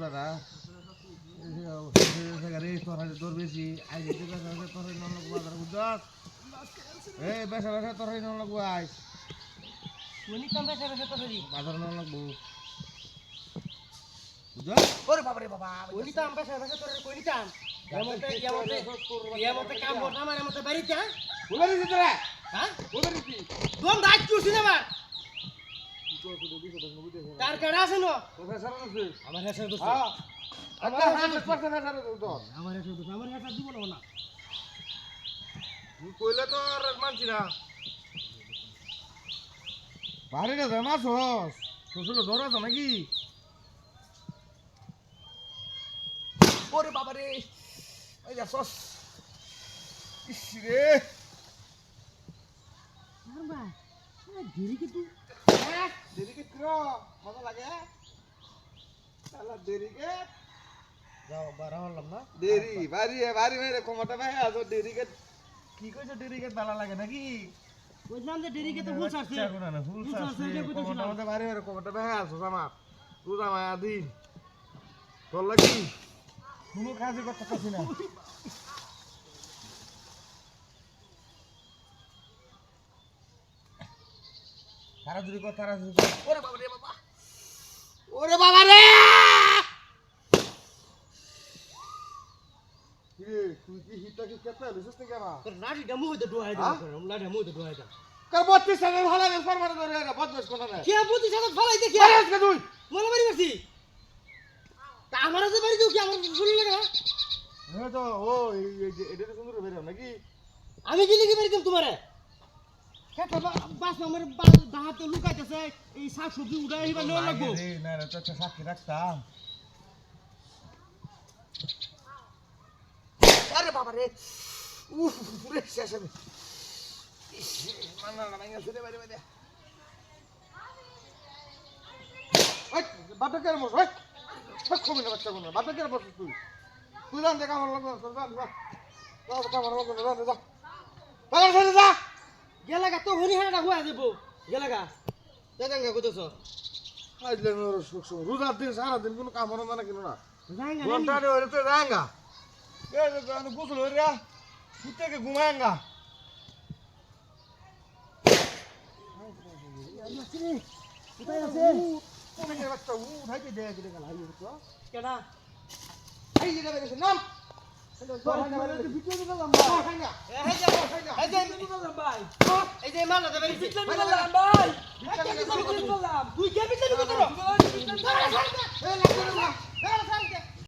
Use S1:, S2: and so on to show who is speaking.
S1: দাদা। রে তোর তোর বেশি। আই যেতে বেসা বেসা তোর নন লাগবো বাজার বুঝছস এই বেসা বেসা তোর নন লাগবো আই।
S2: কোনি কাম বেসা বেসা তো হরি
S1: বাজার নন লাগবো।
S2: ওরে বাবা রে বাবা কোনি কাম বেসা বেসা তো কোনি কাম এমতে এমতে এমতে কাম করতে আমার এমতে বাড়িতে হ্যাঁ?
S1: দিছি তোরা।
S2: হ্যাঁ?
S1: বলে দিছি।
S2: দম দাইত চুছি না তার কাড়া আছে না?
S1: আছে
S2: আমার হেসে দোস্ত।
S1: আমার হাতে পারছে তো
S2: আমার হেসে দোস্ত। আমার হেসে দিব না না।
S1: কইলে তো আর মানছি না। হস তোর ধরা নাকি? ওরে বাবা রে এই যা সস ইস রে।
S2: আর ভাই দেরি কি তুই
S1: হ্যাঁ, দেরিকে কিরো মজা লাগে?
S2: হলাম
S1: দেরি বাড়ি বাড়ি মেরে কোমরটা ভাই আছো দেরিকে কি কইছো দেরিকে ভালো লাগে নাকি?
S2: বুঝলাম যে দেরি কি তো।
S1: কোমরটা মধ্যে বাড়ি মেরে কোমরটা ভাই আছো আমার তুই আমার আদিন তোর লাগি? কোনো কাজই করতে না। তারা জুড়ি কর কর। ওরে বাবা রে বাবা। ওরে বাবা রে! তুই কি কেটে
S2: তোর
S1: হ্যাঁ?
S2: দাও দাও
S1: কার বত্রিশ ধরে বদমাস না
S2: কে দেখি?
S1: আরে আজকে তুই।
S2: মনে বাড়ি করছি। তা আমার যে বাড়ি দিও কি আমার শুনি লাগে না
S1: হ্যাঁ তো ও এটা সুন্দর নাকি?
S2: আমি কি লিখে বাড়ি দিম তোমারে? খেতে বাস আমার দাহাতে লুকাইতেছে এই শাক সবজি উঠাই হিবা নেওয়া লাগবো।
S1: রে রে সাক্ষী রাখতাম। আরে বাবা রে উফ পুরে শেষ ইস, মান্না না ছুটে বাইরে বাইরে ওই বাটা কেন বস কমে না বাচ্চা কোনো বাটা কেন বস তুই। তুই জান দেখা আমার লাগবে কামার লাগবে যা। যা।
S2: গেলাগা তো হরি হাড়া হয়ে যাব গেলাগা দাদাঙ্গা কইতেছ।
S1: আজলে মোর সুখ সুখ রোজার দিন সারা দিন কোনো কাম হলো না কিনো না? ঘণ্টা রে তো যাঙ্গা এ তো আমি গোসল হয়ে রা কুত্তে কে ঘুমায়েঙ্গা
S2: কোথায় আছে
S1: কোনে বাচ্চা উ উঠাইতে দে কে গেল হাই তো
S2: কেডা
S1: এই যে বেরেছে নাম
S2: ভিডিও দিলাম এই যে যে ভাই এই যে মাল না বাড়ি ভিডিও দিলাম ভাই তুই কে ভিডিও করছ